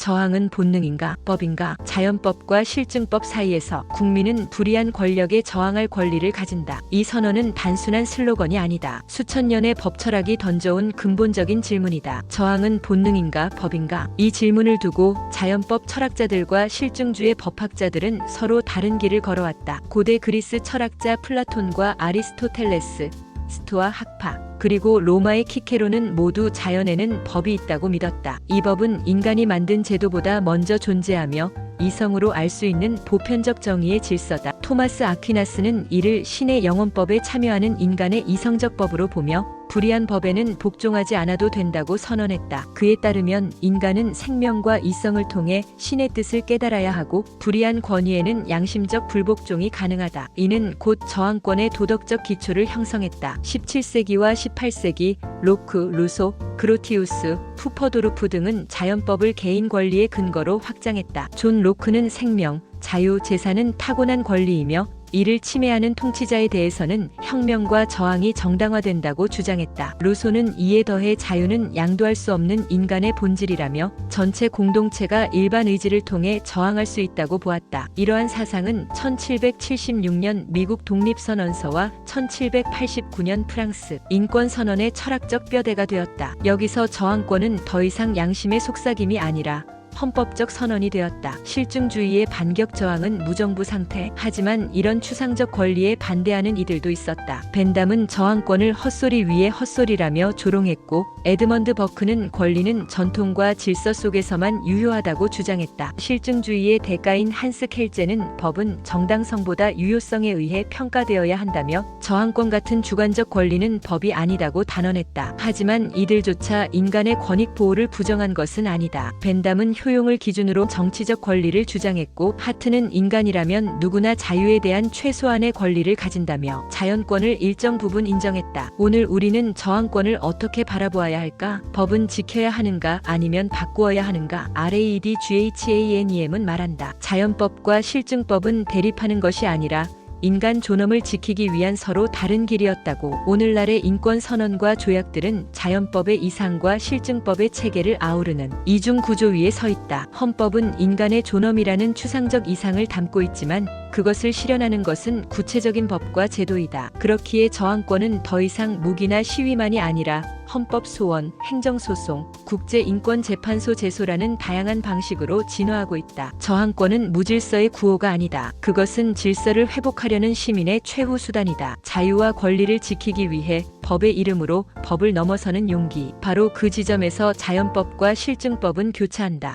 저항은 본능인가, 법인가, 자연법과 실증법 사이에서 국민은 불이한 권력에 저항할 권리를 가진다. 이 선언은 단순한 슬로건이 아니다. 수천 년의 법 철학이 던져온 근본적인 질문이다. 저항은 본능인가, 법인가? 이 질문을 두고 자연법 철학자들과 실증주의 법학자들은 서로 다른 길을 걸어왔다. 고대 그리스 철학자 플라톤과 아리스토텔레스, 스토아 학파, 그리고 로마의 키케로는 모두 자연에는 법이 있다고 믿었다. 이 법은 인간이 만든 제도보다 먼저 존재하며 이성으로 알 수 있는 보편적 정의의 질서다. 토마스 아퀴나스는 이를 신의 영원법에 참여하는 인간의 이성적 법으로 보며 불의한 법에는 복종하지 않아도 된다고 선언했다. 그에 따르면 인간은 생명과 이성을 통해 신의 뜻을 깨달아야 하고 불의한 권위에는 양심적 불복종이 가능하다. 이는 곧 저항권의 도덕적 기초를 형성했다. 17세기와 18세기 로크, 루소, 그로티우스, 푸퍼도르프 등은 자연법을 개인 권리의 근거로 확장했다. 존 로크는 생명, 자유, 재산은 타고난 권리이며 이를 침해하는 통치자에 대해서는 혁명과 저항이 정당화된다고 주장했다. 루소는 이에 더해 자유는 양도할 수 없는 인간의 본질이라며 전체 공동체가 일반 의지를 통해 저항할 수 있다고 보았다. 이러한 사상은 1776년 미국 독립선언서와 1789년 프랑스 인권선언의 철학적 뼈대가 되었다. 여기서 저항권은 더 이상 양심의 속삭임이 아니라 헌법적 선언이 되었다. 실증주의의 반격 저항은 무정부 상태. 하지만 이런 추상적 권리에 반대하는 이들도 있었다. 벤담은 저항권을 헛소리 위에 헛소리라며 조롱했고 에드먼드 버크는 권리는 전통과 질서 속에서만 유효하다고 주장했다. 실증주의의 대가인 한스 켈제는 법은 정당성보다 유효성에 의해 평가되어야 한다며 저항권 같은 주관적 권리는 법이 아니다고 단언했다. 하지만 이들조차 인간의 권익 보호를 부정한 것은 아니다. 벤담은 효 용을 기준으로 정치적 권리를 주장했고 하트는 인간이라면 누구나 자유에 대한 최소한의 권리를 가진다며 자연권을 일정 부분 인정했다. 오늘 우리는 저항권을 어떻게 바라보아야 할까? 법은 지켜야 하는가 아니면 바꾸어야 하는가? RADGHANEM은 말한다. 자연법과 실증법은 대립하는 것이 아니라 인간 존엄을 지키기 위한 서로 다른 길이었다고 오늘날의 인권 선언과 조약들은 자연법의 이상과 실증법의 체계를 아우르는 이중 구조 위에 서 있다. 헌법은 인간의 존엄이라는 추상적 이상을 담고 있지만 그것을 실현하는 것은 구체적인 법과 제도이다. 그렇기에 저항권은 더 이상 무기나 시위만이 아니라 헌법 소원, 행정소송, 국제인권재판소 제소라는 다양한 방식으로 진화하고 있다. 저항권은 무질서의 구호가 아니다. 그것은 질서를 회복하려는 시민의 최후 수단이다. 자유와 권리를 지키기 위해 법의 이름으로 법을 넘어서는 용기. 바로 그 지점에서 자연법과 실증법은 교차한다.